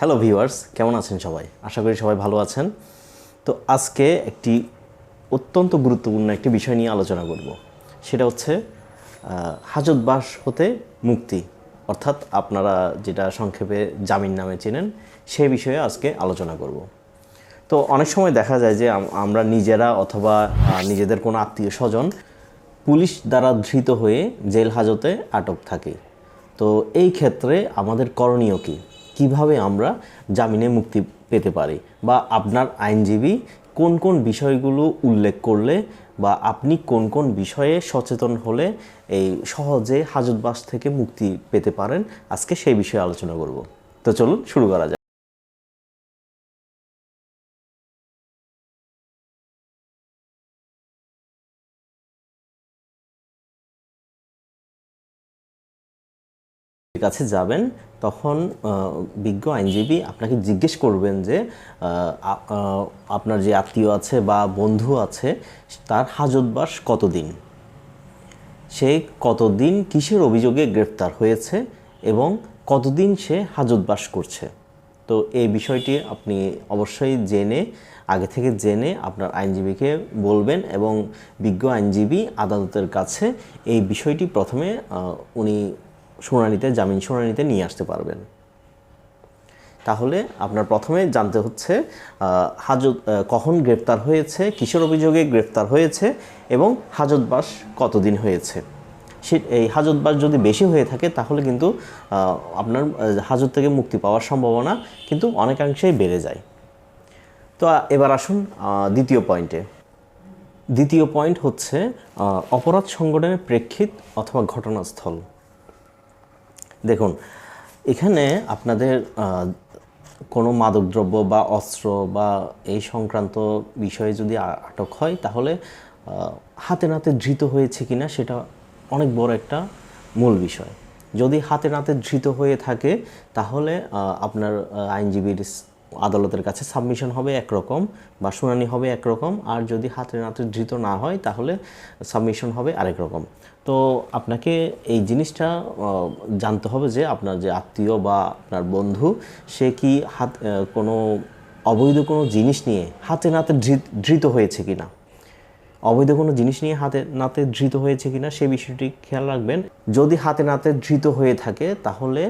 Hello viewers কেমন আছেন সবাই? আশা করি সবাই ভালো আছেন। তো আজকে একটি অত্যন্ত গুরুত্বপূর্ণ একটি বিষয় নিয়ে আলোচনা করব। সেটা হচ্ছে হাজতবাস হতে মুক্তি। অর্থাৎ আপনারা যেটা সংক্ষেপে জামিন নামে চেনেন, সেই বিষয়ে আজকে আলোচনা করব। তো অনেক সময় দেখা যায় যে আমরা নিজেরা অথবা নিজেদের কোনো আত্মীয় স্বজন পুলিশ দ্বারা ধৃত হয়ে জেল হাজতে আটক থাকি। তো এই ক্ষেত্রে আমাদের করণীয় কী? কীভাবে আমরা জামিনে মুক্তি পেতে পারি? বা আপনার আইনজীবী কোন কোন বিষয়গুলো উল্লেখ করলে বা আপনি কোন কোন বিষয়ে সচেতন হলে এই সহজে হাজতবাস থেকে মুক্তি পেতে পারেন? আজকে সেই বিষয়ে আলোচনা করব। তো চলুন, শুরু করা যাক। কাছে যাবেন। তখন বিজ্ঞ আইনজীবী আপনাকে জিজ্ঞেস করবেন যে আপনার যে আত্মীয় আছে বা বন্ধু আছে, তার হাজতবাস কতদিন? সে কতদিন কিসের অভিযোগে গ্রেফতার হয়েছে এবং কতদিন সে হাজতবাস করছে? তো এই বিষয়টি আপনি অবশ্যই জেনে, আগে থেকে জেনে আপনার আইনজীবীকে বলবেন এবং বিজ্ঞ আইনজীবী আদালতের কাছে এই বিষয়টি প্রথমে উনি শুনানিতে, জামিন শুনানিতে নিয়ে আসতে পারবেন। তাহলে আপনার প্রথমে জানতে হচ্ছে হাজত কখন গ্রেপ্তার হয়েছে, কিসের অভিযোগে গ্রেপ্তার হয়েছে এবং হাজতবাস কতদিন হয়েছে? সে, এই হাজতবাস যদি বেশি হয়ে থাকে, তাহলে কিন্তু আপনার হাজত থেকে মুক্তি পাওয়ার সম্ভাবনা কিন্তু অনেকাংশেই বেড়ে যায়। তো এবার আসুন দ্বিতীয় পয়েন্টে। দ্বিতীয় পয়েন্ট হচ্ছে অপরাধ সংগঠনের প্রেক্ষিত অথবা ঘটনাস্থল। দেখুন, এখানে আপনাদের কোনো মাদকদ্রব্য বা অস্ত্র বা এই সংক্রান্ত বিষয়ে যদি আটক হয়, তাহলে হাতে নাতে ধৃত হয়েছে কিনা সেটা অনেক বড় একটা মূল বিষয়। যদি হাতে নাতে ধৃত হয়ে থাকে, তাহলে আপনার আইনজীবীর আদালতের কাছে সাবমিশন হবে একরকম বা শুনানি হবে একরকম। আর যদি হাতে নাতে ধৃত না হয়, তাহলে সাবমিশন হবে আরেক রকম। তো আপনাকে এই জিনিসটা জানতে হবে যে আপনার যে আত্মীয় বা আপনার বন্ধু, সে কি হাত কোনো অবৈধ কোনো জিনিস নিয়ে হাতে নাতে ধৃত- হয়েছে কিনা? অবৈধ কোনো জিনিস নিয়ে হাতে নাতে ধৃত হয়েছে কিনা সে বিষয়টি খেয়াল রাখবেন। যদি হাতে নাতে ধৃত হয়ে থাকে, তাহলে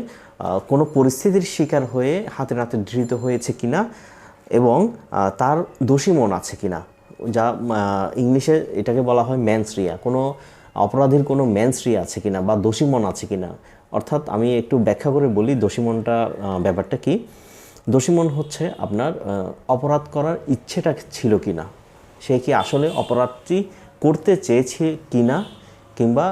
কোনো পরিস্থিতির শিকার হয়ে হাতে নাতে ধৃত হয়েছে কিনা এবং তার দোষী মন আছে কিনা, যা ইংলিশে এটাকে বলা হয় ম্যানসরিয়া। কোনো অপরাধীর কোনো ম্যানসরিয়া আছে কিনা বা দোষী মন আছে কিনা? অর্থাৎ আমি একটু ব্যাখ্যা করে বলি, দোষী মনটা ব্যাপারটা কি? দোষী মন হচ্ছে আপনার অপরাধ করার ইচ্ছেটা ছিল কিনা। সে কি আসলে অপরাধটি করতে চেয়েছে কিনা কিংবা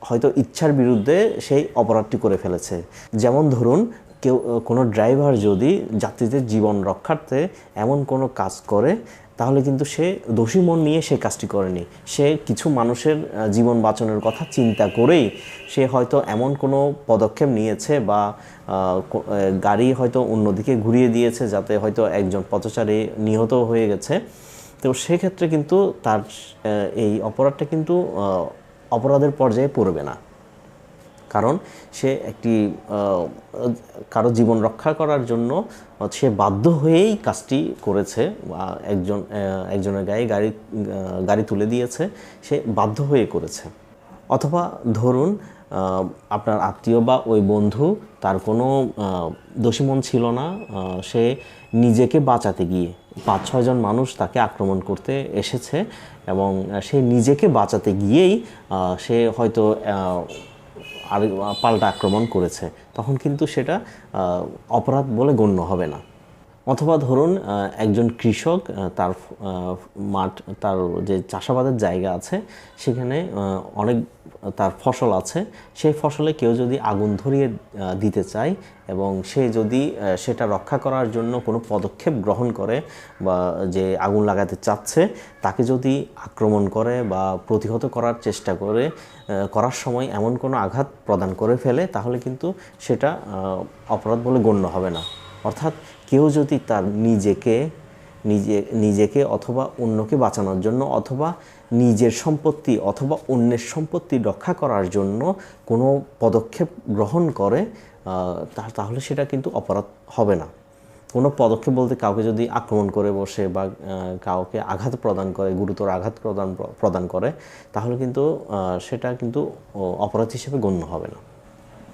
হয়তো ইচ্ছার বিরুদ্ধে সেই অপরাধটি করে ফেলেছে? যেমন ধরুন, কেউ কোনো ড্রাইভার যদি যাত্রীদের জীবন রক্ষার্থে এমন কোনো কাজ করে, তাহলে কিন্তু সে দোষী মন নিয়ে সে কাজটি করেনি। সে কিছু মানুষের জীবন বাঁচানোর কথা চিন্তা করেই সে হয়তো এমন কোনো পদক্ষেপ নিয়েছে বা কো- গাড়ি হয়তো অন্যদিকে ঘুরিয়ে দিয়েছে যাতে হয়তো একজন পথচারী নিহত হয়ে গেছে। তো সেক্ষেত্রে কিন্তু তার এই অপরাধটা কিন্তু অপরাধের পর্যায়ে পড়বে না। কারণ সে একটি কারও জীবন রক্ষা করার জন্য সে বাধ্য হয়েই কাজটি করেছে বা একজন একজনের গায়ে গাড়ি গাড়ি তুলে দিয়েছে, সে বাধ্য হয়ে করেছে। অথবা ধরুন আপনার আত্মীয় বা ওই বন্ধু তার কোনো আহ, দোষী মন ছিল না সে নিজেকে বাঁচাতে গিয়ে। পাঁচ ছয়জন মানুষ তাকে আক্রমণ করতে এসেছে এবং সে নিজেকে বাঁচাতে গিয়েই সে হয়তো আর পাল্টা আক্রমণ করেছে। তখন কিন্তু সেটা অপরাধ বলে গণ্য হবে না। অথবা ধরুন একজন কৃষক তার মাঠ, তার যে চাষাবাদের জায়গা আছে, সেখানে অনেক, তার ফসল আছে। সেই ফসলে কেউ যদি আগুন ধরিয়ে দিতে চায় এবং সে যদি সেটা রক্ষা করার জন্য কোনো পদক্ষেপ গ্রহণ করে বা যে আগুন লাগাতে চাচ্ছে, তাকে যদি আক্রমণ করে বা প্রতিহত করার চেষ্টা করে করার সময় এমন কোনো আঘাত প্রদান করে ফেলে, তাহলে কিন্তু সেটা অপরাধ বলে গণ্য হবে না। অর্থাৎ কেউ যদি তার নিজেকে, নিজে, নিজেকে অথবা অন্যকে বাঁচানোর জন্য অথবা নিজের সম্পত্তি অথবা অন্যের সম্পত্তি রক্ষা করার জন্য কোনো পদক্ষেপ গ্রহণ করে তাহলে সেটা কিন্তু অপরাধ হবে না। কোনো পদক্ষেপ বলতে কাউকে যদি আক্রমণ করে বসে বা কাউকে আঘাত প্রদান করে, গুরুতর আঘাত প্রদান প্রদান করে, তাহলে কিন্তু সেটা কিন্তু অপরাধ হিসেবে গণ্য হবে না।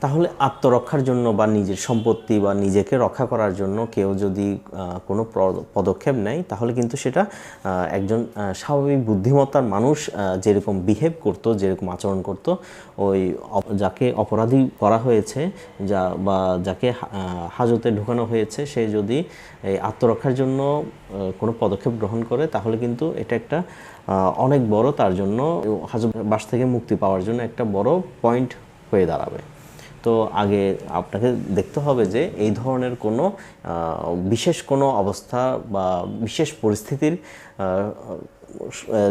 তাহলে আত্মরক্ষার জন্য বা নিজের সম্পত্তি বা নিজেকে রক্ষা করার জন্য কেউ যদি কোনো পদক্ষেপ নেয়, তাহলে কিন্তু সেটা একজন স্বাভাবিক বুদ্ধিমত্তার মানুষ যেরকম বিহেভ করতো, যেরকম আচরণ করতো, ওই যাকে অপরাধী করা হয়েছে, যা, বা যাকে হাজতে ঢুকানো হয়েছে, সে যদি এই আত্মরক্ষার জন্য কোনো পদক্ষেপ গ্রহণ করে, তাহলে কিন্তু এটা একটা অনেক বড় তার জন্য, হাজত বাস থেকে মুক্তি পাওয়ার জন্য একটা বড় পয়েন্ট হয়ে দাঁড়াবে। তো আগে আপনাকে দেখতে হবে যে এই ধরনের কোনো বিশেষ কোনো অবস্থা বা বিশেষ পরিস্থিতির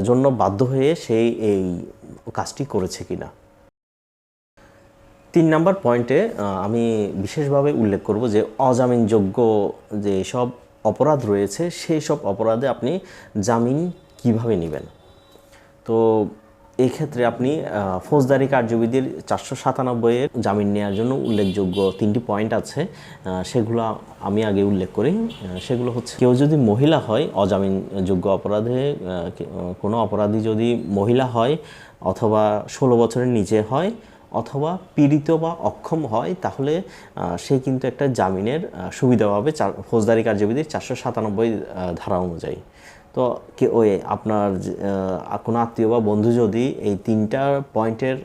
জন্য বাধ্য হয়ে সেই এই কাজটি করেছে কিনা। তিন নাম্বার পয়েন্টে আমি বিশেষভাবে উল্লেখ করব যে অজামিনযোগ্য যে সব অপরাধ রয়েছে, সেই সব অপরাধে আপনি জামিন কীভাবে নেবেন? তো এই ক্ষেত্রে আপনি ফৌজদারি কার্যবিধির চারশো সাতানব্বইয়ের জামিন নেওয়ার জন্য উল্লেখযোগ্য তিনটি পয়েন্ট আছে। সেগুলো আমি আগে উল্লেখ করি। সেগুলো হচ্ছে, কেউ যদি মহিলা হয়, অজামিনযোগ্য অপরাধে কোনো অপরাধী যদি মহিলা হয়, অথবা ষোলো বছরের নিচে হয়, অথবা পীড়িত বা অক্ষম হয়, তাহলে সে কিন্তু একটা জামিনের সুবিধা পাবে ফৌজদারি কার্যবিধির চারশো সাতানব্বই ধারা অনুযায়ী। তো কে ওই আপনার কোনো আত্মীয় বা বন্ধু যদি এই তিনটা পয়েন্টের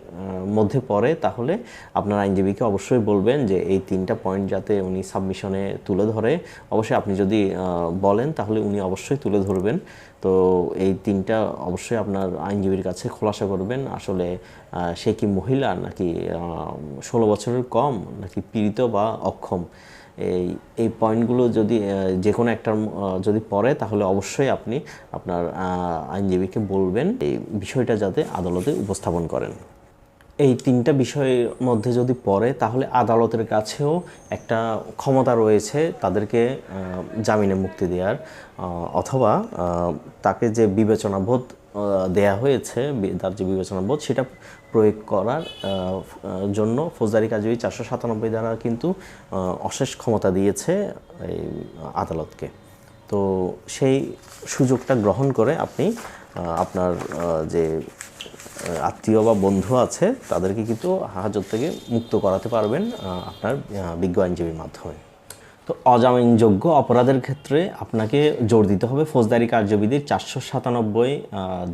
মধ্যে পড়ে, তাহলে আপনার আইনজীবীকে অবশ্যই বলবেন যে এই তিনটা পয়েন্ট যাতে উনি সাবমিশনে তুলে ধরে। অবশ্যই আপনি যদি বলেন, তাহলে উনি অবশ্যই তুলে ধরবেন। তো এই তিনটা অবশ্যই আপনার আইনজীবীর কাছে খোলাসা করবেন। আসলে সে কি মহিলা নাকি ষোলো বছরের কম নাকি পীড়িত বা অক্ষম? এই এই পয়েন্টগুলো যদি যে কোনো একটার যদি পড়ে তাহলে অবশ্যই আপনি আপনার আইনজীবীকে বলবেন এই বিষয়টা যাতে আদালতে উপস্থাপন করেন। এই তিনটা বিষয়ের মধ্যে যদি পড়ে তাহলে আদালতের কাছেও একটা ক্ষমতা রয়েছে তাদেরকে জামিনে মুক্তি দেওয়ার অথবা তাকে যে বিবেচনাবোধ আহ, দেয়া হয়েছে তার যে বিবেচনাবোধ সেটা প্রয়োগ করার জন্য ফৌজদারি কাজী চারশো সাতানব্বই দ্বারা কিন্তু অশেষ ক্ষমতা দিয়েছে এই আদালতকে। তো সেই সুযোগটা গ্রহণ করে আপনি আপনার যে আত্মীয় বা বন্ধু আছে, তাদেরকে কিন্তু হাজত থেকে মুক্ত করাতে পারবেন আপনার বিজ্ঞ আইনজীবীর মাধ্যমে। তো অজামিনযোগ্য অপরাধের ক্ষেত্রে আপনাকে জোর দিতে হবে ফৌজদারি কার্যবিধির চারশো সাতানব্বই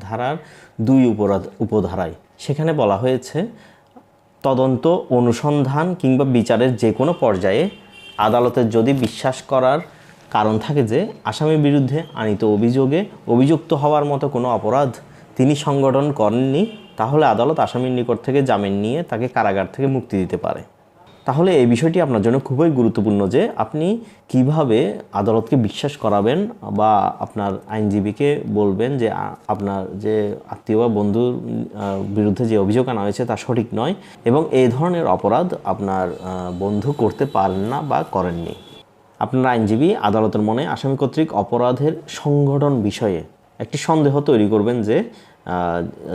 ধারার দুই উপরাধ, উপধারায়। সেখানে বলা হয়েছে, তদন্ত, অনুসন্ধান কিংবা বিচারের যে কোনো পর্যায়ে আদালতের যদি বিশ্বাস করার কারণ থাকে যে আসামির বিরুদ্ধে আনিত অভিযোগে অভিযুক্ত হওয়ার মতো কোনো অপরাধ তিনি সংগঠন করেননি, তাহলে আদালত আসামির নিকট থেকে জামিন নিয়ে তাকে কারাগার থেকে মুক্তি দিতে পারে। তাহলে এই বিষয়টি আপনার জন্য খুবই গুরুত্বপূর্ণ যে আপনি কীভাবে আদালতকে বিশ্বাস করাবেন বা আপনার আইনজীবীকে বলবেন যে আপনার যে আত্মীয় বা বন্ধুর বিরুদ্ধে যে অভিযোগ আনা হয়েছে তা সঠিক নয় এবং এই ধরনের অপরাধ আপনার বন্ধু করতে পারেন না বা করেননি। আপনার আইনজীবী আদালতের মনে আসামি কর্তৃক অপরাধের সংগঠন বিষয়ে একটি সন্দেহ তৈরি করবেন যে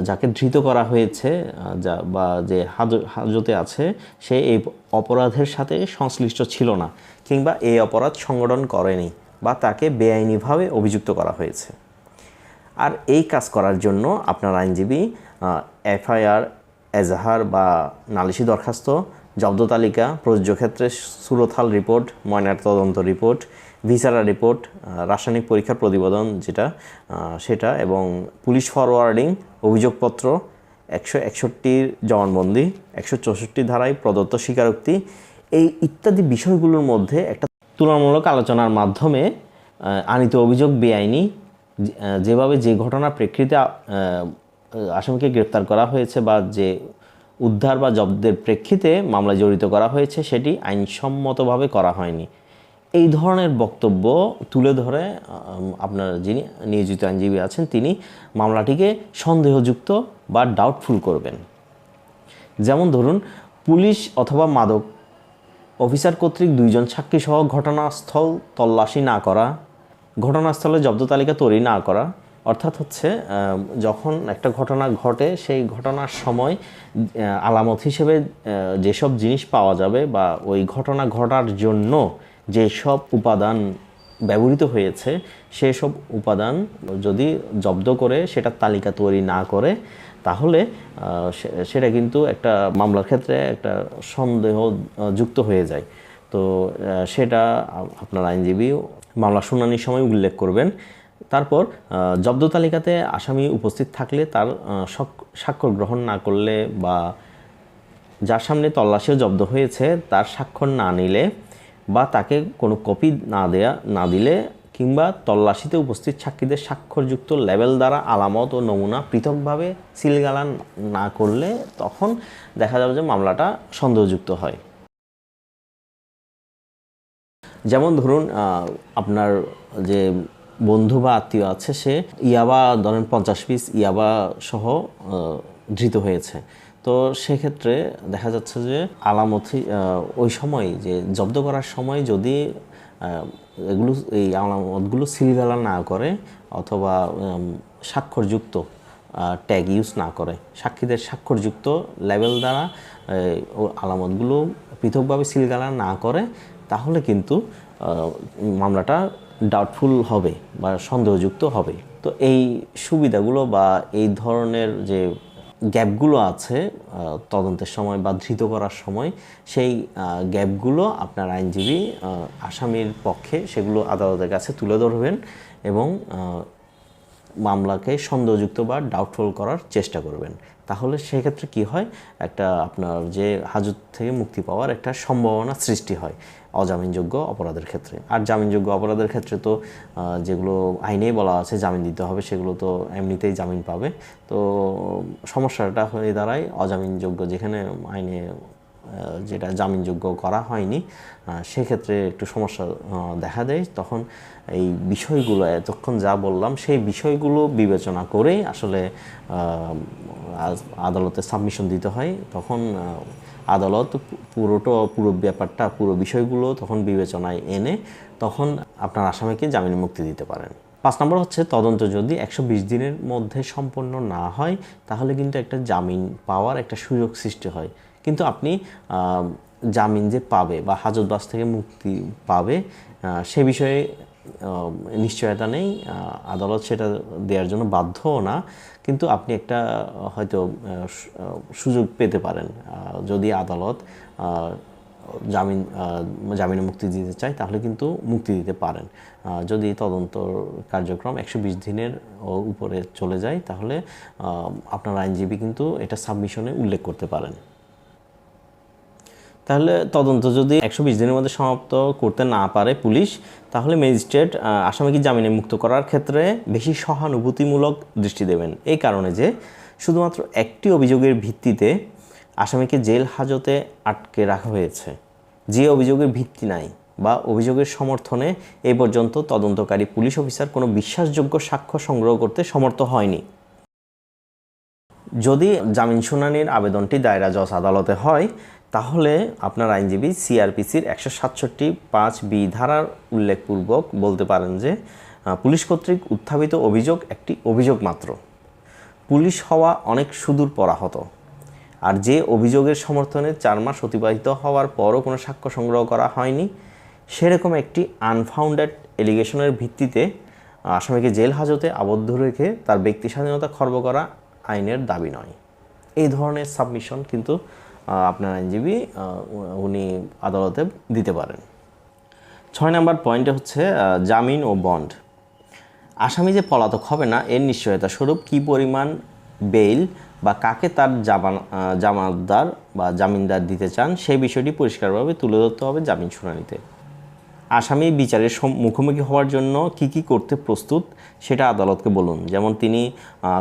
যাকে ধৃত করা হয়েছে যা বা যে হাজ- হাজতে আছে, সে এই অপরাধের সাথে সংশ্লিষ্ট ছিল না কিংবা এই অপরাধ সংগঠন করেনি বা তাকে বেআইনিভাবে অভিযুক্ত করা হয়েছে। আর এই কাজ করার জন্য আপনার আইনজীবী এফআইআর, এজাহার বা নালিশি দরখাস্ত, জব্দ তালিকা, প্রযোজ্য ক্ষেত্রে সুরথাল রিপোর্ট ময়নার তদন্ত রিপোর্ট ভিসারা রিপোর্ট রাসায়নিক পরীক্ষার প্রতিবেদন যেটা সেটা এবং পুলিশ ফরওয়ার্ডিং অভিযোগপত্র একশো একষট্টির জবানবন্দি, একশো চৌষট্টি ধারায় প্রদত্ত স্বীকারোক্তি, এই ইত্যাদি বিষয়গুলোর মধ্যে একটা তুলনামূলক আলোচনার মাধ্যমে আনিত অভিযোগ বেআইনি যেভাবে যে ঘটনার প্রেক্ষিতে আসামিকে গ্রেপ্তার করা হয়েছে বা যে উদ্ধার বা জব্দের প্রেক্ষিতে মামলায় জড়িত করা হয়েছে, সেটি আইনসম্মতভাবে করা হয়নি। এই ধরনের বক্তব্য তুলে ধরে আপনার যিনি নিয়োজিত আইনজীবী আছেন, তিনি মামলাটিকে সন্দেহযুক্ত বা ডাউটফুল করবেন। যেমন ধরুন, পুলিশ অথবা মাদক অফিসার কর্তৃক দুইজন সাক্ষী সহ ঘটনাস্থল তল্লাশি না করা, ঘটনাস্থলে জব্দ তালিকা তৈরি না করা, অর্থাৎ হচ্ছে যখন একটা ঘটনা ঘটে, সেই ঘটনার সময় আলামত হিসেবে যেসব জিনিস পাওয়া যাবে বা ওই ঘটনা ঘটার জন্য যেসব উপাদান ব্যবহৃত হয়েছে সেসব উপাদান যদি জব্দ করে সেটার তালিকা তৈরি না করে, তাহলে সেটা কিন্তু একটা মামলার ক্ষেত্রে একটা সন্দেহ যুক্ত হয়ে যায়। তো সেটা আপনার আইনজীবী মামলা শুনানির সময় উল্লেখ করবেন। তারপর জব্দ তালিকাতে আসামি উপস্থিত থাকলে তার স্বাক্ষর গ্রহণ না করলে বা যার সামনে তল্লাশিও জব্দ হয়েছে, তার স্বাক্ষর না নিলে বা তাকে কোনো কপি না দেয়া, না দিলে কিংবা তল্লাশিতে উপস্থিত সাক্ষীদের স্বাক্ষরযুক্ত লেবেল দ্বারা আলামত ও নমুনা পৃথকভাবে সিলগালান না করলে তখন দেখা যাবে যে মামলাটা সন্দেহযুক্ত হয়। যেমন ধরুন আপনার যে বন্ধু বা আত্মীয় আছে, সে ইয়াবা ধরেন পঞ্চাশ পিস ইয়াবা সহ ধৃত হয়েছে। তো সেক্ষেত্রে দেখা যাচ্ছে যে আলামতি ওই সময় যে জব্দ করার সময় যদি এগুলো, এই আলামতগুলো সিলগালা না করে অথবা স্বাক্ষরযুক্ত ট্যাগ ইউজ না করে, সাক্ষীদের স্বাক্ষরযুক্ত লেভেল দ্বারা আলামতগুলো পৃথকভাবে সিলগালা না করে, তাহলে কিন্তু মামলাটা ডাউটফুল হবে বা সন্দেহযুক্ত হবে। তো এই সুবিধাগুলো বা এই ধরনের যে গ্যাপগুলো আছে তদন্তের সময় বা ধৃত করার সময়, সেই গ্যাপগুলো আপনার আইনজীবী আসামির পক্ষে সেগুলো আদালতের কাছে তুলে ধরবেন এবং মামলাকে সন্দেহযুক্ত বা ডাউটফুল করার চেষ্টা করবেন। তাহলে সেক্ষেত্রে কি হয়? একটা আপনার যে হাজত থেকে মুক্তি পাওয়ার একটা সম্ভাবনা সৃষ্টি হয় অজামিনযোগ্য অপরাধের ক্ষেত্রে। আর জামিনযোগ্য অপরাধের ক্ষেত্রে তো যেগুলো আইনেই বলা আছে জামিন দিতে হবে, সেগুলো তো এমনিতেই জামিন পাবে। তো, সমস্যাটা হয়ে দাঁড়ায় অজামিনযোগ্য যেখানে আইনে যেটা জামিনযোগ্য করা হয়নি সেক্ষেত্রে একটু সমস্যা দেখা দেয়। তখন এই বিষয়গুলো এতক্ষণ যা বললাম, সেই বিষয়গুলো বিবেচনা করেই আসলে আদালতে সাবমিশন দিতে হয়। তখন আদালত পুরোটা, পুরো ব্যাপারটা, পুরো বিষয়গুলো তখন বিবেচনায় এনে তখন আপনার আসামিকে জামিনে মুক্তি দিতে পারেন। পাঁচ নম্বর হচ্ছে তদন্ত যদি একশো বিশ দিনের মধ্যে সম্পন্ন না হয়, তাহলে কিন্তু একটা জামিন পাওয়ার একটা সুযোগ সৃষ্টি হয়। কিন্তু আপনি জামিন যে পাবে বা হাজতবাস থেকে মুক্তি পাবে সে বিষয়ে নিশ্চয়তা নেই আদালত সেটা দেওয়ার জন্য বাধ্যও না, কিন্তু আপনি একটা, হয়তো সুযোগ পেতে পারেন। যদি আদালত জামিন জামিনে মুক্তি দিতে চায়, তাহলে কিন্তু মুক্তি দিতে পারেন। যদি তদন্ত কার্যক্রম একশো বিশ দিনের উপরে চলে যায়, তাহলে আপনার আইনজীবী কিন্তু এটা সাবমিশনে উল্লেখ করতে পারেন। তাহলে তদন্ত যদি একশো বিশ দিনের মধ্যে সমাপ্ত করতে না পারে পুলিশ, তাহলে ম্যাজিস্ট্রেট আসামিকে জামিনে মুক্ত করার ক্ষেত্রে বেশি সহানুভূতিমূলক দৃষ্টি দেবেন। এই কারণে যে শুধুমাত্র একটি অভিযোগের ভিত্তিতে আসামিকে জেল হাজতে আটকে রাখা হয়েছে। যে অভিযোগের ভিত্তি নাই বা অভিযোগের সমর্থনে এই পর্যন্ত তদন্তকারী পুলিশ অফিসার কোনো বিশ্বাসযোগ্য সাক্ষ্য সংগ্রহ করতে সমর্থ হয়নি। যদি জামিন শুনানির আবেদনটি দায়রা জজ আদালতে হয় তাহলে আপনার আইনজীবী সিআরপিসির একশো সাতষট্টি পাঁচ বি ধারার উল্লেখপূর্বক বলতে পারেন যে পুলিশ কর্তৃক উত্থাপিত অভিযোগ একটি অভিযোগ মাত্র। পুলিশ হওয়া অনেক সুদূর পরাহত। আর যে অভিযোগের সমর্থনে চার মাস অতিবাহিত হওয়ার পরও কোনো সাক্ষ্য সংগ্রহ করা হয়নি, সেরকম একটি আনফাউন্ডেড এলিগেশনের ভিত্তিতে আসামিকে জেল হাজতে আবদ্ধ রেখে তার ব্যক্তি স্বাধীনতা খর্ব করা আইনের দাবি নয়। এই ধরনের সাবমিশন কিন্তু আপনার আইনজীবী উনি আদালতে দিতে পারেন। ছয় নম্বর পয়েন্টে হচ্ছে জামিন ও বন্ড। আসামি যে পলাতক হবে না, এর নিশ্চয়তা স্বরূপ কী পরিমাণ বেইল বা কাকে তার জামান জামানদার বা জামিনদার দিতে চান, সেই বিষয়টি পরিষ্কারভাবে তুলে ধরতে হবে জামিন শুনানিতে। আসামি বিচারের মুখোমুখি হওয়ার জন্য কি কি করতে প্রস্তুত সেটা আদালতকে বলুন। যেমন তিনি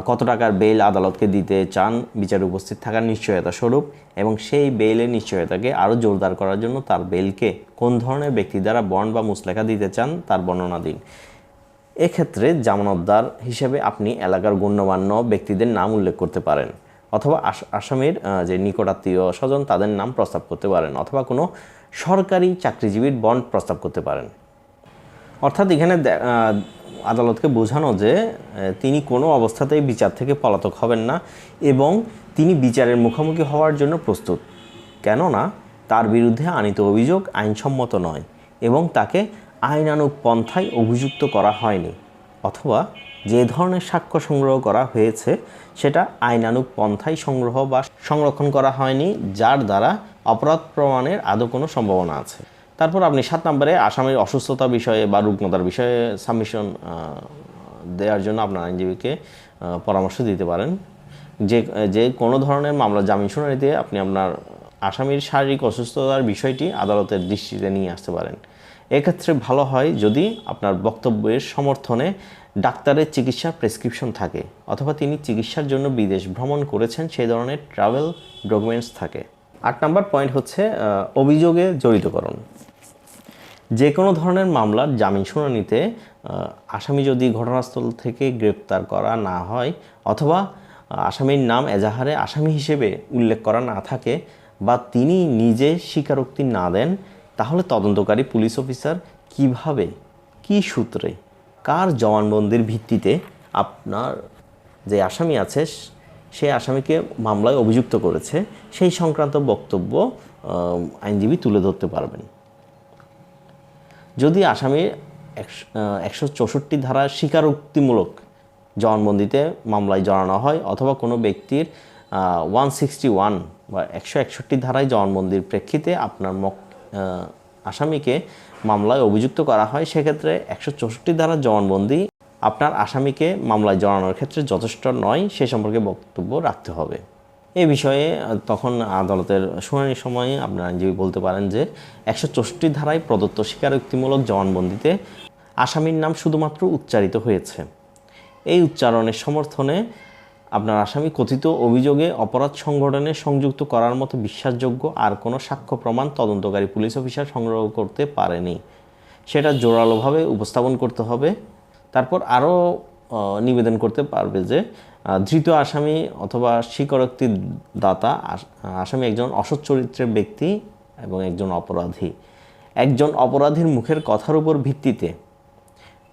কত টাকার বেইল আদালতকে দিতে চান বিচারে উপস্থিত থাকার নিশ্চয়তা স্বরূপ এবং সেই বেইলের নিশ্চয়তাকে আরও জোরদার করার জন্য তার বেলকে কোন ধরনের ব্যক্তি দ্বারা বন্ড বা মুসলেখা দিতে চান তার বর্ণনা দিন। এক্ষেত্রে জামানতদার হিসেবে আপনি এলাকার গণ্যমান্য ব্যক্তিদের নাম উল্লেখ করতে পারেন। অথবা আস- আসামির যে নিকটাত্মীয় স্বজন, তাদের নাম প্রস্তাব করতে পারেন অথবা কোনো সরকারি চাকরিজীবীর বন্ড প্রস্তাব করতে পারেন। অর্থাৎ এখানে আদালতকে বোঝানো যে তিনি কোনো অবস্থাতেই বিচার থেকে পলাতক হবেন না এবং তিনি বিচারের মুখোমুখি হওয়ার জন্য প্রস্তুত। কেননা, তার বিরুদ্ধে আনিত অভিযোগ আইনসম্মত নয় এবং তাকে আইনানুগ পন্থায় অভিযুক্ত করা হয়নি। অথবা যে ধরনের সাক্ষ্য সংগ্রহ করা হয়েছে, সেটা আইনানুগ পন্থায় সংগ্রহ বা সংরক্ষণ করা হয়নি, যার দ্বারা অপরাধ প্রমাণের আদৌ কোনো সম্ভাবনা আছে। তারপর আপনি সাত নম্বরে আসামির অসুস্থতা বিষয়ে বা রুগ্নতার বিষয়ে সাবমিশন দেওয়ার জন্য আপনার আইনজীবীকে পরামর্শ দিতে পারেন। যে যে কোনো ধরনের মামলা জামিন শুনানিতে আপনি আপনার আসামির শারীরিক অসুস্থতার বিষয়টি আদালতের দৃষ্টিতে নিয়ে আসতে পারেন। এক্ষেত্রে ভালো হয় যদি আপনার বক্তব্যের সমর্থনে ডাক্তারের চিকিৎসার প্রেসক্রিপশন থাকে অথবা তিনি চিকিৎসার জন্য বিদেশ ভ্রমণ করেছেন, সেই ধরনের ট্রাভেল ডকুমেন্টস থাকে। আট নম্বর পয়েন্ট হচ্ছে অভিযোগে জড়িতকরণ। যে কোনো ধরনের মামলার জামিন শুনানিতে আসামি যদি ঘটনাস্থল থেকে গ্রেপ্তার করা না হয় অথবা আসামির নাম এজাহারে আসামি হিসেবে উল্লেখ করা না থাকে বা তিনি নিজে স্বীকারোক্তি না দেন, তাহলে তদন্তকারী পুলিশ অফিসার কীভাবে, কি সূত্রে কার জবানবন্দির ভিত্তিতে আপনার যে আসামি আছে, সে আসামিকে মামলায় অভিযুক্ত করেছে, সেই সংক্রান্ত বক্তব্য আইনজীবী তুলে ধরতে পারবেন। যদি আসামির একশো- চৌষট্টি ধারা স্বীকারোক্তিমূলক জবানবন্দিতে মামলায় জড়ানো হয়, অথবা কোনো ব্যক্তির ওয়ান সিক্সটি ওয়ান বা একশো একষট্টি ধারায় জবানবন্দির প্রেক্ষিতে আপনার মক আসামিকে মামলায় অভিযুক্ত করা হয়, সেক্ষেত্রে একশো চৌষট্টি ধারার জবানবন্দি আপনার আসামিকে মামলায় জড়ানোর ক্ষেত্রে যথেষ্ট নয়, সে সম্পর্কে বক্তব্য রাখতে হবে। এ বিষয়ে তখন আদালতের শুনানির সময় আপনার আইনজীবী বলতে পারেন যে একশো চৌষট্টি ধারায় প্রদত্ত স্বীকারোক্তিমূলক জবানবন্দিতে আসামির নাম শুধুমাত্র উচ্চারিত হয়েছে। এই উচ্চারণের সমর্থনে আপনার আসামি কথিত অভিযোগে অপরাধ সংগঠনে সংযুক্ত করার মতো বিশ্বাসযোগ্য আর কোনো সাক্ষ্য প্রমাণ তদন্তকারী পুলিশ অফিসার সংগ্রহ করতে পারেনি। সেটা জোরালোভাবে উপস্থাপন করতে হবে। তারপর আরও নিবেদন করতে পারবে যে ধৃত আসামি অথবা স্বীকারোক্তি দাতা আসামি একজন অসৎ চরিত্রের ব্যক্তি এবং একজন অপরাধী। একজন অপরাধীর মুখের কথার উপর ভিত্তিতে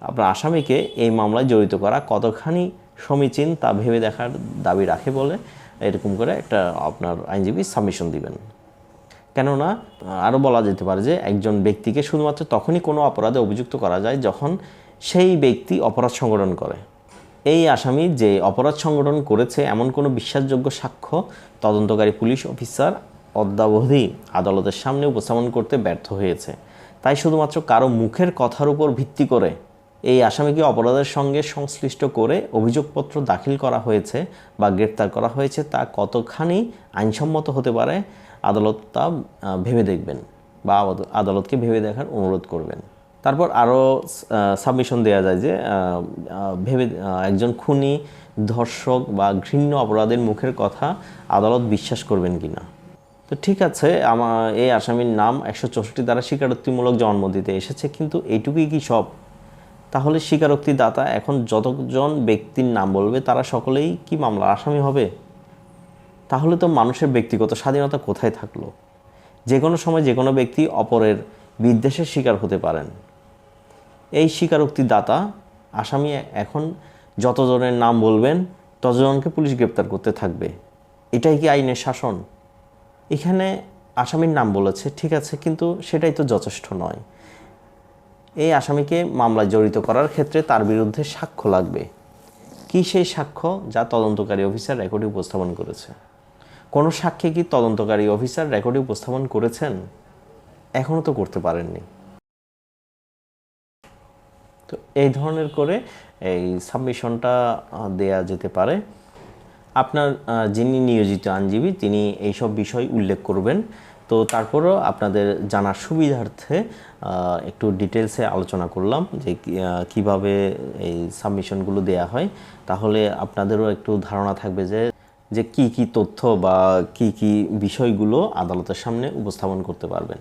আপনার আসামিকে এই মামলায় জড়িত করা কতখানি সমীচীন তা ভেবে দেখার দাবি রাখে বলে এরকম করে একটা আপনার আইনজীবী সাবমিশন দিবেন। কেননা, আরও বলা যেতে পারে যে একজন ব্যক্তিকে শুধুমাত্র তখনই কোনো অপরাধে অভিযুক্ত করা যায় যখন সেই ব্যক্তি অপরাধ সংগঠন করে। এই আসামি যে অপরাধ সংগঠন করেছে এমন কোনো বিশ্বাসযোগ্য সাক্ষ্য তদন্তকারী পুলিশ অফিসার অদ্যাবধি আদালতের সামনে উপস্থাপন করতে ব্যর্থ হয়েছে। তাই শুধুমাত্র কারও মুখের কথার উপর ভিত্তি করে এই আসামিকে অপরাধের সঙ্গে সংশ্লিষ্ট করে অভিযোগপত্র দাখিল করা হয়েছে বা গ্রেপ্তার করা হয়েছে তা কতখানি আইনসম্মত হতে পারে আদালত তা ভেবে দেখবেন বা আদালতকে ভেবে দেখার অনুরোধ করবেন। তারপর আরও সাবমিশন দেওয়া যায় যে ভেবে একজন খুনি, ধর্ষক বা ঘৃণ্য অপরাধের মুখের কথা আদালত বিশ্বাস করবেন কিনা। তো ঠিক আছে আমার এই আসামির নাম একশো চৌষট্টি দ্বারা স্বীকারোক্তিমূলক জন্মদিতে এসেছে, কিন্তু এইটুকুই কি সব? তাহলে স্বীকারোক্তি দাতা এখন যতজন ব্যক্তির নাম বলবে, তারা সকলেই কি মামলার আসামি হবে? তাহলে তো মানুষের ব্যক্তিগত স্বাধীনতা কোথায় থাকল? যে কোনো সময় যে কোনো ব্যক্তি অপরের বিদ্বেষের শিকার হতে পারেন। এই স্বীকারোক্তি দাতা আসামি এখন যতজনের নাম বলবেন, ততজনকে পুলিশ গ্রেপ্তার করতে থাকবে। এটাই কি আইনের শাসন? এখানে আসামির নাম বলেছে, ঠিক আছে, কিন্তু সেটাই তো যথেষ্ট নয়। এই আসামিকে মামলায় জড়িত করার ক্ষেত্রে তার বিরুদ্ধে সাক্ষ্য লাগবে। কি সেই সাক্ষ্য যা তদন্তকারী অফিসার রেকর্ডে উপস্থাপন করেছে? কোনো সাক্ষী কি তদন্তকারী অফিসার রেকর্ডে উপস্থাপন করেছেন? এখনও তো করতে পারেননি। তো এই ধরনের করে এই সাবমিশনটা দেয়া যেতে পারে। আপনার যিনি নিয়োজিত আইনজীবী, তিনি এইসব বিষয় উল্লেখ করবেন। তো তারপরও আপনাদের জানার সুবিধার্থে একটু ডিটেলসে আলোচনা করলাম যে কীভাবে এই সাবমিশনগুলো দেয়া হয়। তাহলে আপনাদেরও একটু ধারণা থাকবে যে যে কি কি তথ্য বা কি কি বিষয়গুলো আদালতের সামনে উপস্থাপন করতে পারবেন।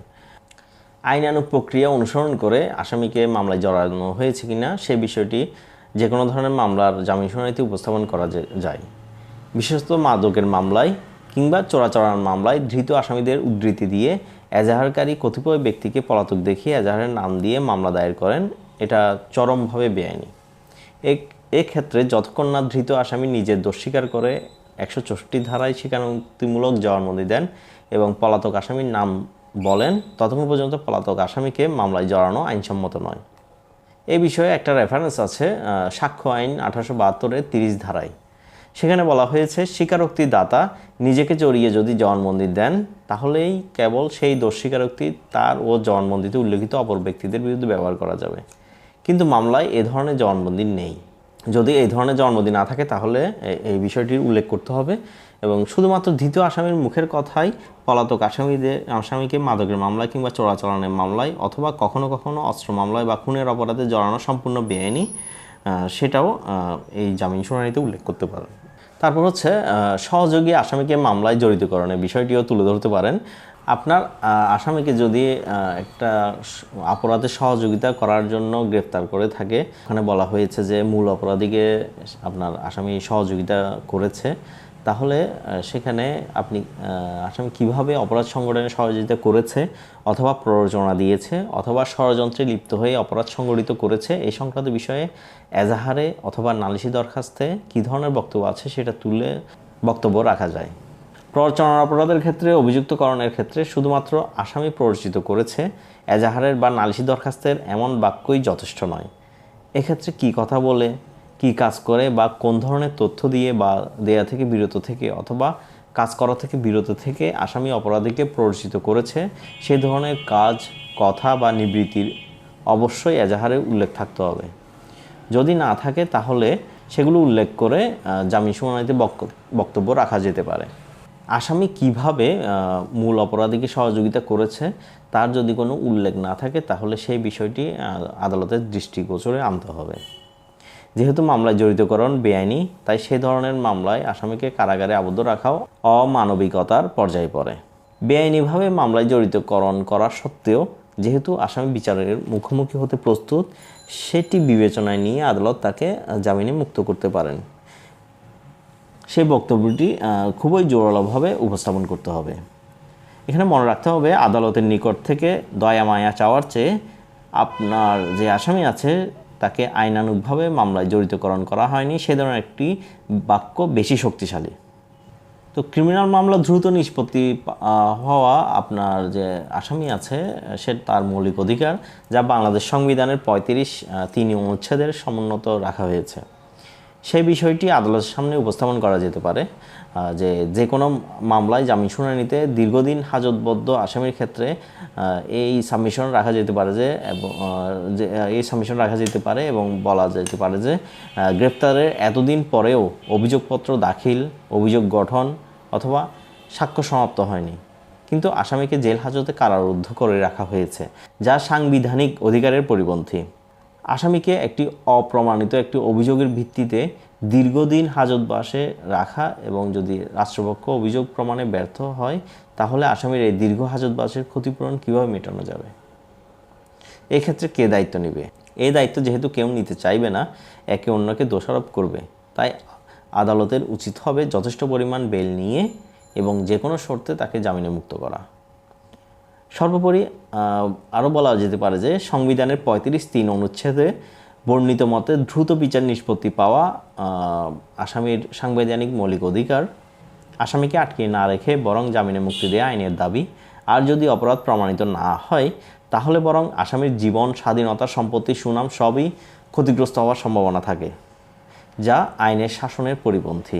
আইনানুগ প্রক্রিয়া অনুসরণ করে আসামিকে মামলায় জড়ানো হয়েছে কিনা, সে বিষয়টি যে কোনো ধরনের মামলার জামিন শুনানিতে উপস্থাপন করা যায়। বিশেষত মাদকের মামলায় কিংবা চোরাচড়ার মামলায় ধৃত আসামিদের উদ্ধৃতি দিয়ে এজাহারকারী কতিপয় ব্যক্তিকে পলাতক দেখিয়ে এজাহারের নাম দিয়ে মামলা দায়ের করেন, এটা চরমভাবে বেআইনি। এক্ষেত্রে যতক্ষণ না ধৃত আসামি নিজের দোষ স্বীকার করে, একশো চৌষট্টি ধারায় স্বীকারোক্তিমূলক জবানবন্দি দেন এবং পলাতক আসামির নাম বলেন, ততক্ষণ পর্যন্ত পলাতক আসামিকে মামলায় জড়ানো আইনসম্মত নয়। এ বিষয়ে একটা রেফারেন্স আছে সাক্ষ্য আইন আঠারোশো বাহাত্তরের তিরিশ ধারায়। সেখানে বলা হয়েছে স্বীকারোক্তি দাতা নিজেকে জড়িয়ে যদি জবানবন্দি দেন, তাহলেই কেবল সেই দোষ স্বীকারোক্তি তার ও জবানবন্দিতে উল্লেখিত অপর ব্যক্তিদের বিরুদ্ধে ব্যবহার করা যাবে। কিন্তু মামলায় এ ধরনের জবানবন্দি নেই। যদি এই ধরনের জবানবন্দি না থাকে, তাহলে এই বিষয়টির উল্লেখ করতে হবে এবং শুধুমাত্র দ্বিতীয় আসামির মুখের কথাই পলাতক আসামিদের, আসামিকে মাদকের মামলায় কিংবা চোরাচালানের মামলায় অথবা কখনো কখনো অস্ত্র মামলায় বা খুনের অপরাধে জড়ানো সম্পূর্ণ বেআইনি সেটাও এই জামিন শুনানিতে উল্লেখ করতে পারেন। তারপর হচ্ছে সহযোগী আসামিকে মামলায় জড়িতকরণের বিষয়টিও তুলে ধরতে পারেন। আপনার আসামিকে যদি একটা অপরাধে সহযোগিতা করার জন্য গ্রেফতার করে থাকে, ওখানে বলা হয়েছে যে মূল অপরাধীকে আপনার আসামি সহযোগিতা করেছে। তাহলে সেখানে আপনি আসামি কীভাবে অপরাধ সংগঠনে সহযোগিতা করেছে অথবা প্ররোচনা দিয়েছে অথবা ষড়যন্ত্রে লিপ্ত হয়ে অপরাধ সংগঠিত করেছে, এই সংক্রান্ত বিষয়ে এজাহারে অথবা নালিশি দরখাস্তে কী ধরনের বক্তব্য আছে সেটা তুলে বক্তব্য রাখা যায়। প্ররোচনার অপরাধের ক্ষেত্রে, অভিযুক্তকরণের ক্ষেত্রে শুধুমাত্র আসামি প্ররোচিত করেছে, এজাহারের বা নালিশি দরখাস্তের এমন বাক্যই যথেষ্ট নয়। এক্ষেত্রে কি কথা বলে কি কাজ করে বা কোন ধরনের তথ্য দিয়ে বা দেয়া থেকে বিরত থেকে অথবা কাজ করা থেকে বিরত থেকে আসামি অপরাধীকে প্ররোচিত করেছে সেই ধরনের কাজ, কথা বা নিবৃত্তির অবশ্যই এজাহারে উল্লেখ থাকতে হবে। যদি না থাকে তাহলে সেগুলো উল্লেখ করে জামিন শুনানিতে বক্তব্য রাখা যেতে পারে। আসামি কীভাবে মূল অপরাধীকে সহযোগিতা করেছে তার যদি কোনো উল্লেখ না থাকে তাহলে সেই বিষয়টি আদালতের দৃষ্টিগোচরে আনতে হবে। যেহেতু মামলায় জড়িতকরণ বেআইনি, তাই সে ধরনের মামলায় আসামিকে কারাগারে আবদ্ধ রাখাও অমানবিকতার পর্যায়ে পড়ে। বেআইনিভাবে মামলায় জড়িতকরণ করা সত্ত্বেও, যেহেতু আসামি বিচারের মুখোমুখি হতে প্রস্তুত, সেটি বিবেচনায় নিয়ে আদালত তাকে জামিনে মুক্ত করতে পারেন। সেই বক্তব্যটি খুবই জোরালোভাবে উপস্থাপন করতে হবে। এখানে মনে রাখতে হবে, আদালতের নিকট থেকে দয়া মায়া চাওয়ার চেয়ে আপনার যে আসামি আছে তাকে আইনানুগভাবে মামলায় জড়িতকরণ করা হয়নি। সে ধরনের একটি বাক্য বেশি শক্তিশালী। তো ক্রিমিনাল মামলা দ্রুত নিষ্পত্তি হওয়া আপনার যে আসামি আছে, সে তার মৌলিক অধিকার যা বাংলাদেশ সংবিধানের পঁয়ত্রিশ তিন অনুচ্ছেদের সমুন্নত রাখা হয়েছে। সেই বিষয়টি আদালতের সামনে উপস্থাপন করা যেতে পারে। যে যে কোনো মামলায় জামিন শুনানিতে দীর্ঘদিন হাজতবদ্ধ আসামির ক্ষেত্রে এই সাবমিশন রাখা যেতে পারে যে এই সাবমিশন রাখা যেতে পারে এবং বলা যেতে পারে যে গ্রেপ্তারের এতদিন পরেও অভিযোগপত্র দাখিল, অভিযোগ গঠন অথবা সাক্ষ্য সমাপ্ত হয়নি। কিন্তু আসামিকে জেল হাজতে কারারুদ্ধ করে রাখা হয়েছে, যা সাংবিধানিক অধিকারের পরিপন্থী। আসামিকে একটি অপ্রমাণিত একটি অভিযোগের ভিত্তিতে দীর্ঘদিন হাজতবাসে রাখা এবং যদি রাষ্ট্রপক্ষ অভিযোগ প্রমাণে ব্যর্থ হয়, তাহলে আসামির এই দীর্ঘ হাজতবাসের ক্ষতিপূরণ কীভাবে মেটানো যাবে? এক্ষেত্রে কে দায়িত্ব নেবে? এই দায়িত্ব যেহেতু কেউ নিতে চাইবে না, একে অন্যকে দোষারোপ করবে। তাই আদালতের উচিত হবে যথেষ্ট পরিমাণ বেল নিয়ে এবং যে কোনো শর্তে তাকে জামিনে মুক্ত করা। সর্বোপরি আরও বলা যেতে পারে যে সংবিধানের পঁয়ত্রিশ তিন অনুচ্ছেদে বর্ণিত মতে দ্রুত বিচার নিষ্পত্তি পাওয়া আসামির সাংবিধানিক মৌলিক অধিকার, আসামিকে আটকে না রেখে বরং জামিনে মুক্তি দেওয়া আইনের দাবি। আর যদি অপরাধ প্রমাণিত না হয়, তাহলে বরং আসামির জীবন, স্বাধীনতা, সম্পত্তি, সুনাম সবই ক্ষতিগ্রস্ত হওয়ার সম্ভাবনা থাকে, যা আইনের শাসনের পরিপন্থী।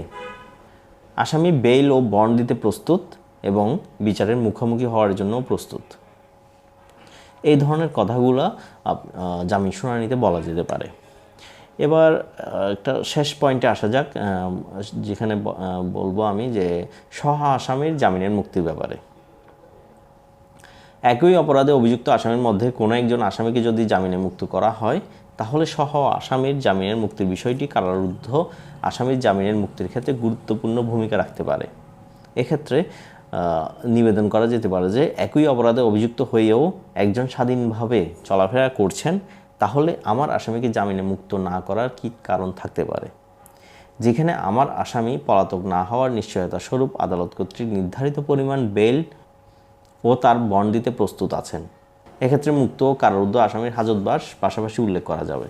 আসামি বেইল ও বন্ড দিতে প্রস্তুত এবং বিচারের মুখোমুখি হওয়ার জন্য প্রস্তুত। এই ধরনের কথাগুলো জামিন শুনানিতে বলা যেতে পারে। এবার একটা শেষ পয়েন্টে আসা যাক যেখানে বলব আমি যে সহ আসামির জামিনের মুক্তির ব্যাপারে। একই অপরাধে অভিযুক্ত আসামির মধ্যে কোনো একজন আসামিকে যদি জামিনে মুক্ত করা হয়, তাহলে সহ আসামির জামিনের মুক্তির বিষয়টি কারারুদ্ধ আসামির জামিনের মুক্তির ক্ষেত্রে গুরুত্বপূর্ণ ভূমিকা রাখতে পারে। এক্ষেত্রে নিবেদন করা যেতে পারে যে একই অপরাধে অভিযুক্ত হয়েও একজন স্বাধীনভাবে চলাফেরা করছেন, তাহলে আমার আসামিকে জামিনে মুক্ত না করার কি কারণ থাকতে পারে? যেখানে আমার আসামি পলাতক না হওয়ার নিশ্চয়তা স্বরূপ আদালত কর্তৃক নির্ধারিত পরিমাণ বেল ও তার বন্ড দিতে প্রস্তুত আছেন। এক্ষেত্রে মুক্ত ও কারারুদ্ধ আসামির হাজতবাস পাশাপাশি উল্লেখ করা যাবে।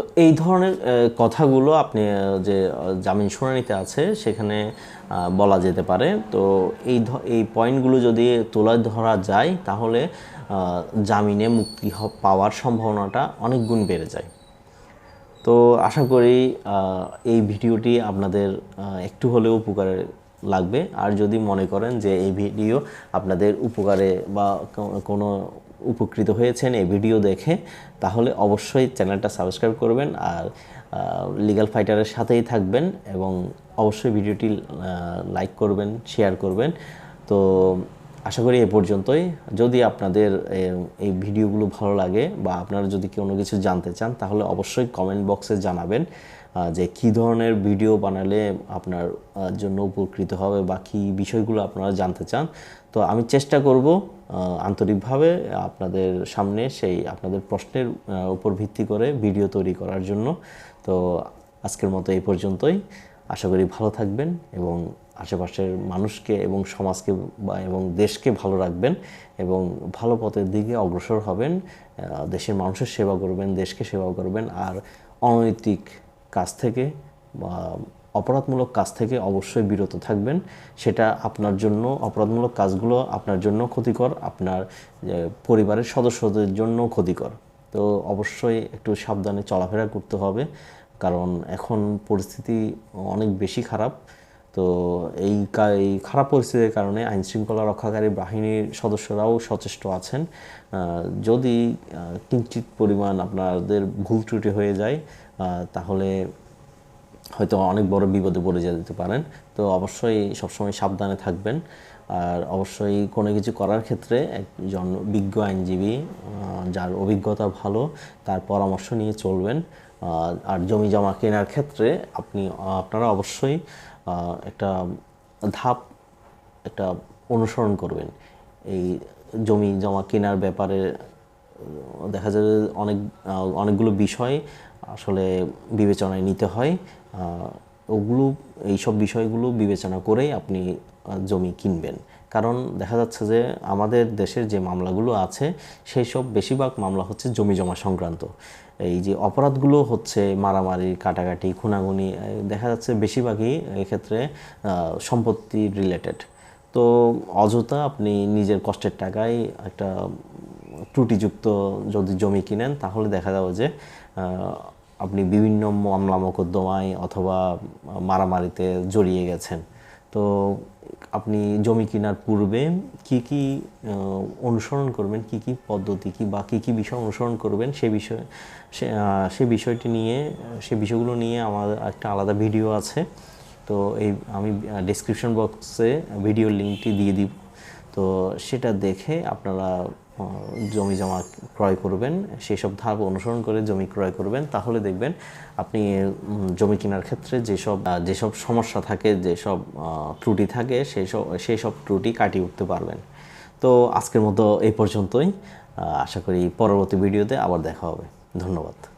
তো এই ধরনের কথাগুলো আপনি যে জামিন শুনানিতে আছে, সেখানে বলা যেতে পারে। তো এই এই পয়েন্টগুলো যদি তোলা ধরা যায়, তাহলে জামিনে মুক্তি পাওয়ার সম্ভাবনাটা অনেক গুণ বেড়ে যায়। তো আশা করি এই ভিডিওটি আপনাদের একটু হলেও উপকারে লাগবে। আর যদি মনে করেন যে, এই ভিডিও আপনাদের উপকারে বা কোনো উপকৃত হয়েছেন এই ভিডিও দেখে, তাহলে অবশ্যই চ্যানেলটা সাবস্ক্রাইব করবেন আর লিগ্যাল ফাইটারের সাথেই থাকবেন এবং অবশ্যই ভিডিওটি লাইক করবেন শেয়ার করবেন। তো আশা করি এ পর্যন্তই। যদি আপনাদের এই ভিডিওগুলো ভালো লাগে বা আপনারা যদি কোনো কিছু জানতে চান, তাহলে অবশ্যই কমেন্ট বক্সে জানাবেন যে কী ধরনের ভিডিও বানালে আপনার জন্য উপকৃত হবে বা কী বিষয়গুলো আপনারা জানতে চান। তো আমি চেষ্টা করব আন্তরিকভাবে আপনাদের সামনে সেই আপনাদের প্রশ্নের উপর ভিত্তি করে ভিডিও তৈরি করার জন্য। তো আজকের মতো এই পর্যন্তই। আশা করি ভালো থাকবেন এবং আশেপাশের মানুষকে এবং সমাজকে বা এবং দেশকে ভালো রাখবেন এবং ভালো পথের দিকে অগ্রসর হবেন। দেশের মানুষের সেবা করবেন, দেশকে সেবা করবেন। আর অনৈতিক কাজ থেকে বা অপরাধমূলক কাজ থেকে অবশ্যই বিরত থাকবেন। সেটা আপনার জন্য, অপরাধমূলক কাজগুলো আপনার জন্য ক্ষতিকর, আপনার পরিবারের সদস্যদের জন্য ক্ষতিকর। তো অবশ্যই একটু সাবধানে চলাফেরা করতে হবে, কারণ এখন পরিস্থিতি অনেক বেশি খারাপ। তো এই এই খারাপ পরিস্থিতির কারণে আইন শৃঙ্খলা রক্ষাকারী বাহিনীর সদস্যরাও সচেষ্ট আছেন। যদি কিঞ্চিত পরিমাণ আপনাদের ভুল ত্রুটি হয়ে যায় তাহলে হয়তো অনেক বড় বিপদে পড়ে যেতে পারেন। তো অবশ্যই সবসময় সাবধানে থাকবেন। আর অবশ্যই কোনো কিছু করার ক্ষেত্রে একজন বিজ্ঞ আইনজীবী যার অভিজ্ঞতা ভালো, তার পরামর্শ নিয়ে চলবেন। আর জমি জমা কেনার ক্ষেত্রে আপনি, আপনারা অবশ্যই একটা ধাপ, একটা অনুসরণ করবেন। এই জমি জমা কেনার ব্যাপারে, দেখা যায় যে অনেক অনেকগুলো বিষয় আসলে বিবেচনায় নিতে হয়। ওগুলো, এইসব বিষয়গুলো বিবেচনা করেই আপনি জমি কিনবেন। কারণ দেখা যাচ্ছে যে আমাদের দেশের যে মামলাগুলো আছে সেই সব বেশিরভাগ মামলা হচ্ছে জমি জমা সংক্রান্ত। এই যে অপরাধগুলো হচ্ছে মারামারি, কাটাকাটি খুনাগুনি দেখা যাচ্ছে বেশিরভাগই এক্ষেত্রে সম্পত্তি রিলেটেড তো অযথা আপনি নিজের কষ্টের টাকায় একটা ত্রুটিযুক্ত যদি জমি কিনেন, তাহলে দেখা যাবে যে আপনি বিভিন্ন মামলা মোকদ্দমায় অথবা মারামারিতে জড়িয়ে গেছেন। তো আপনি জমি কেনার পূর্বে কি কি অনুসরণ করবেন? কি কি পদ্ধতি কি বা কি কি বিষয় অনুসরণ করবেন সে বিষয়ে, সে বিষয়টি নিয়ে, সে বিষয়গুলো নিয়ে আমার একটা আলাদা ভিডিও আছে। তো এই আমি ডিসক্রিপশন বক্সে ভিডিও লিঙ্কটি দিয়ে দিব। তো সেটা দেখে আপনারা জমি জমা ক্রয় করবেন সেই সব ধাপ অনুসরণ করে জমি ক্রয় করবেন, তাহলে দেখবেন আপনি জমি কেনার ক্ষেত্রে যেসব যেসব সমস্যা থাকে, যেসব ত্রুটি থাকে সেই সব সেই সব ত্রুটি কাটিয়ে উঠতে পারবেন। তো আজকের মতো এই পর্যন্তই। আশা করি পরবর্তী ভিডিওতে আবার দেখা হবে। ধন্যবাদ।